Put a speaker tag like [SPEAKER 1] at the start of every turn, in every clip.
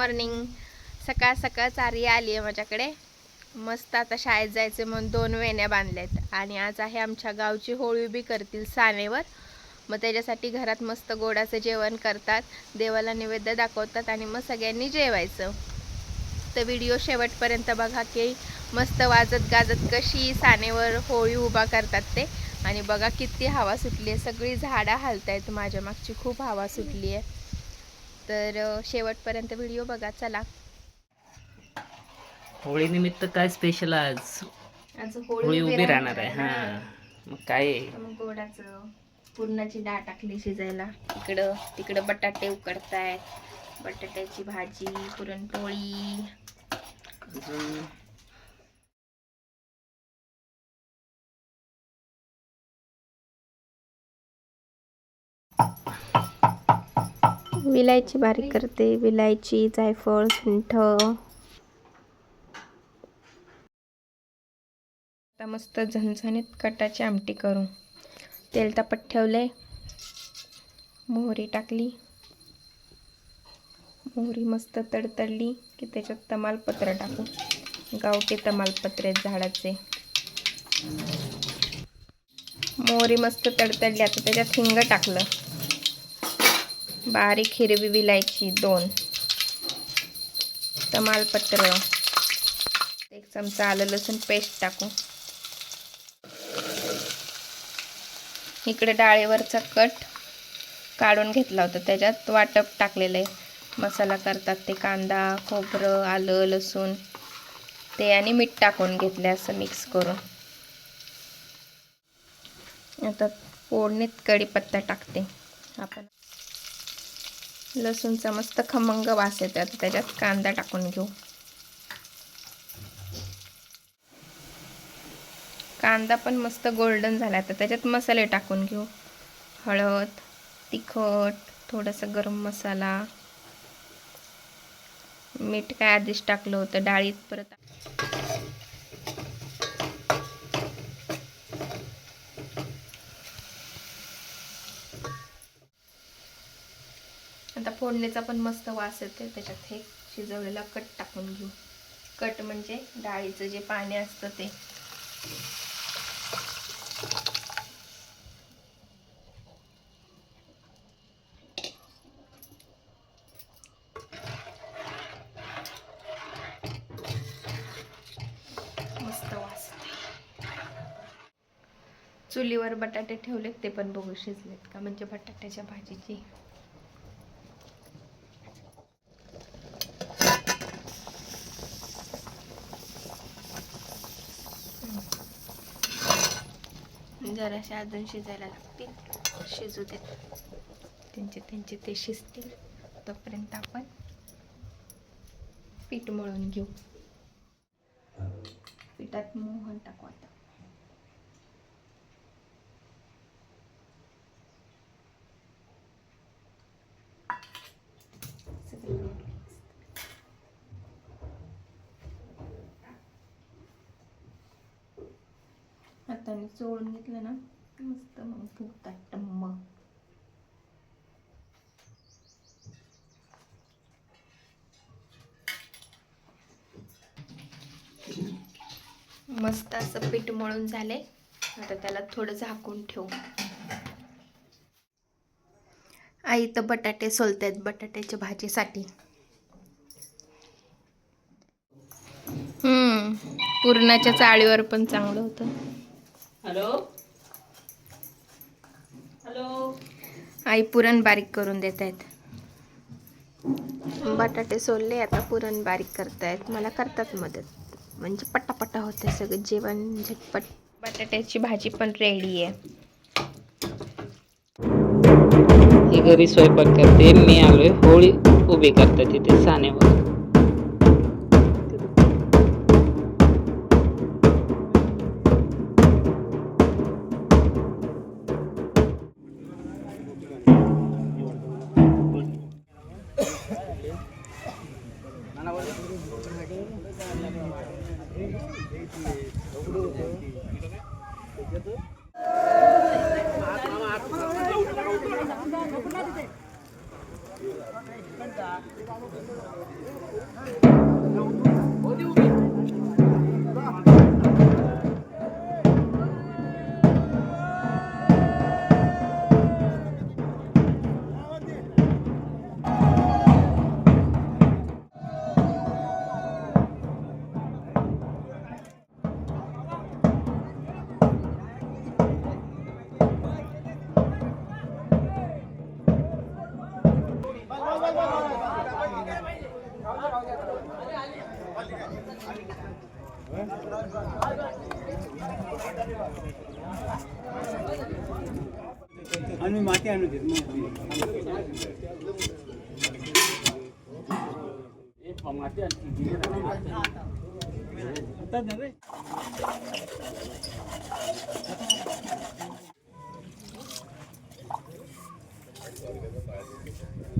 [SPEAKER 1] Morning सकाळ सकाळ चारी आली आहे माझ्याकडे. मस्त आता शाळेत जायचे म्हणून दोन वेण्या बांधल्यात. आणि आज आहे आमच्या गावची होळी बी करतील सानेवर. मग त्याच्यासाठी घरात मस्त गोडाचं जेवण करतात. देवाला नैवेद्य दाखवतात आणि मग सगळ्यांनी जेवायचं. तर व्हिडिओ शेवटपर्यंत बघा की मस्त वाजत गाजत कशी सानेवर होळी उभा करतात ते. आणि बघा किती हवा सुटली आहे सगळी झाडं हालत आहेत माझ्या मागची खूप हवा सुटली आहे तर शेवटपर्यंत व्हिडिओ बघा चला.
[SPEAKER 2] होळी निमित्त काय स्पेशल आज?
[SPEAKER 1] आज
[SPEAKER 2] होळी उभी राहणार आहे. हा. मग काय?
[SPEAKER 1] मग गोडाचं पुरणाची डाळ टाकली शिजायला. इकडं तिकडं बटाटे उकडतायत. बटाट्याची भाजी पुरणपोळी. विलायची बारीक करते. विलायची जायफळ सुंठ. आता मस्त झणझणीत कटाची आमटी करू. तेल तापत ठेवले. मोहरी टाकली. मोहरी मस्त तडतडली की त्याच्यात तमालपत्र टाकू. गावठी तमालपत्रे झाडाचे. मोहरी मस्त तडतडली. आता त्याच्यात हिंग टाकलं. बारीक हिरवी विलायची दोन. तमालपत्र. एक चमचा आलं लसूण पेस्ट टाकू. इकडे डाळीवरचा कट काढून घेतला होता. त्याच्यात वाटप टाकलेलं आहे. मसाला करतात ते कांदा खोबरं आलं लसूण. ते आणि मीठ टाकून घेतले असं मिक्स करून. आता फोडणीत कढीपत्ता टाकते. आपण लसूणचा मस्त खमंग वास येतो आता त्याच्यात. कांदा टाकून घेऊ. कांदा पण मस्त गोल्डन झाला आता. त्याच्यात मसाले टाकून घेऊ. हळद तिखट थोडंसं गरम मसाला. मीठ काय आधीच टाकलं होतं. डाळीत परत फोडणीचा पण मस्त वास येते त्याच्यात हे शिजवलेला कट टाकून घेऊ. कट म्हणजे डाळीचं जे पाणी असतं ते. मस्त वास चुलीवर बटाटे ठेवलेत ते पण बघू शिजलेत का? म्हणजे बटाट्याच्या भाजीची. जराशे अजून शिजायला लागतील. शिजू देत. त्यांचे त्यांचे ते शिजतील. तोपर्यंत आपण पीठ मळून घेऊ. पिठात मोहन टाकू आता सगळं हाताने चोळून घेतलं ना मस्त मग फुगतात टम्म. मस्त असं पीठ मळून झाले आता त्याला थोडं झाकून ठेवू. आई तर बटाटे सोलतायत बटाट्याच्या भाजीसाठी. हम्म पुरणाच्या चाळीवर पण चांगलं होतं.
[SPEAKER 2] हॅलो? हॅलो?
[SPEAKER 1] आई पुरण बारीक करून देत आहेत बटाटे सोलले आता पुरण बारीक करतायत. मला करतात मदत. म्हणजे पटापटा होते सगळं जेवण झटपट. बटाट्याची भाजी पण रेडी आहे.
[SPEAKER 2] ही घरी स्वयंपाक करते. मी आलोय. होळी उभी करतात तिथे सानेवर.
[SPEAKER 3] Não, não, não, não. अनि माथि आउनु दिनु म Thank you.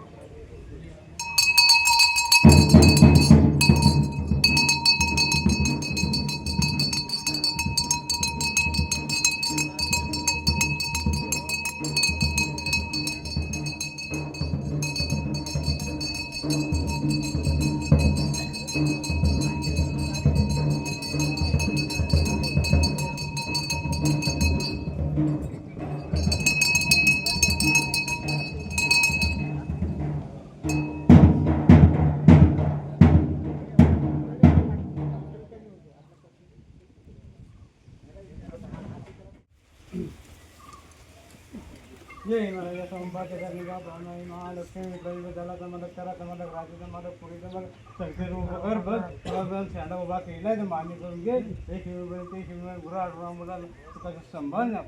[SPEAKER 3] જય મારા સંભાગ્યધારી બાપા નહીં મહાલક્ષ્મી ગરીબ દલા તમારે કરા તમારે રાજુ તમારે પૂરી તમારે સરખેર વગર બસ બધા સેડા ઊભા કહેલા તો માની કરું કે એ શિવભાઈ તે શિવભાઈ ગુરા મોટા સંભાળ ને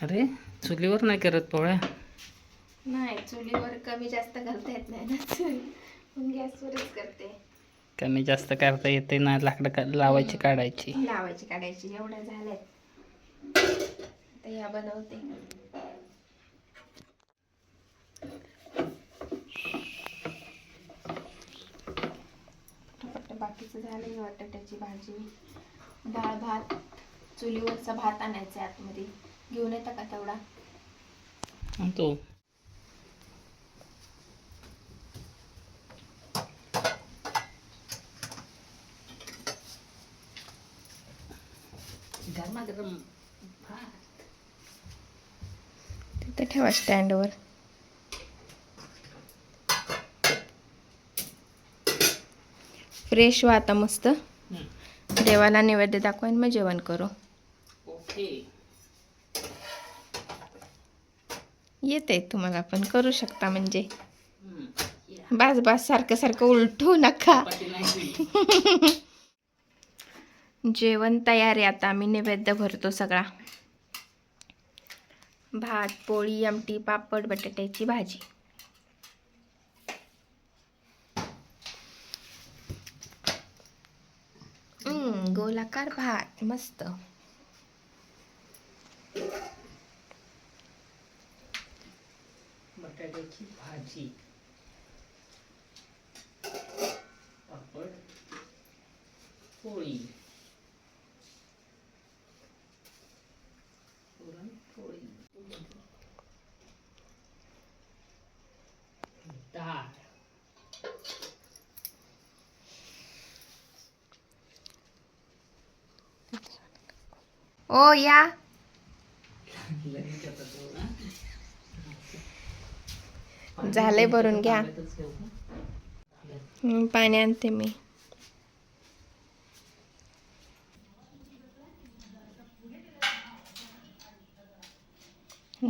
[SPEAKER 2] अरे चुलीवर नाही करत पोळ्या?
[SPEAKER 1] नाही चुलीवर कमी जास्त करता येत नाही ना चूल. गॅसवरच करते.
[SPEAKER 2] कमी जास्त करता येते ना लाकडं का लावायची काढायची.
[SPEAKER 1] लावायची काढायची. एवढ्या झाल्यात आता ह्या बनवते. बाकीचं झालं बटाट्याची भाजी. डाळ भात. चुलीवरचा भात आणायचा आतमध्ये. घेऊन येता का तेवढा?
[SPEAKER 2] आणि तो. गरमागरम भात.
[SPEAKER 1] तिथे ठेवा स्टँडवर. फ्रेश व्हा आता मस्त. देवाला नैवेद्य दाखवा मग जेवण करू.
[SPEAKER 2] ओके.
[SPEAKER 1] येते तुम्हाला पण करू शकता म्हणजे. बास बास सारखं सारखं उलटू नका. जेवण तयार आहे आता आम्ही नैवेद्य भरतो सगळा. भात पोळी आमटी पापड बटाट्याची भाजी. गोलाकार भात मस्त.
[SPEAKER 2] बटाट्याची भाजी. पापड पोळी. पुरणपोळी. डाळ.
[SPEAKER 1] ओ या. झाले भरून घ्या. पाणी आणते मी.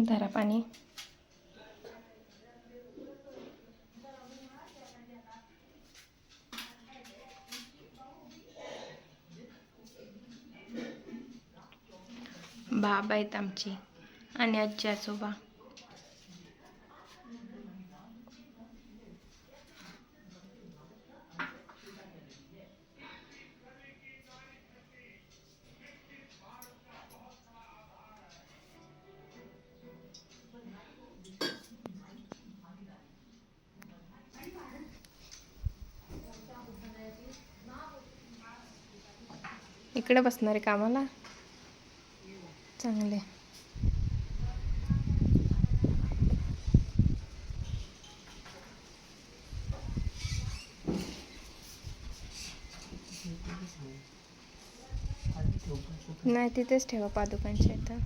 [SPEAKER 1] धरा पाणी. बाबा आहेत आमची. आणि आजी आजोबा. इकडे बसणार आहे कामाला. चांगले नाही तिथेच ठेवा पादुकांच्या इथं.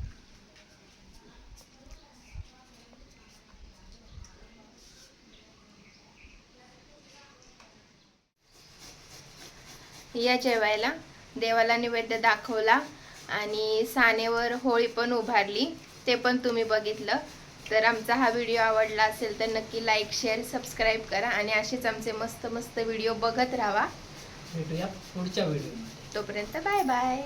[SPEAKER 1] या जेवायला. देवाला नैवेद्य दाखवला आणि सानेवर होळी पण उभारली ते पण तुम्ही बघितलं. तर आमचा हा व्हिडिओ आवडला असेल तर नक्की लाईक शेअर सबस्क्राईब करा आणि असेच आमचे मस्त मस्त व्हिडिओ बघत राहा.
[SPEAKER 2] भेटूया पुढच्या व्हिडिओ
[SPEAKER 1] तोपर्यंत बाय बाय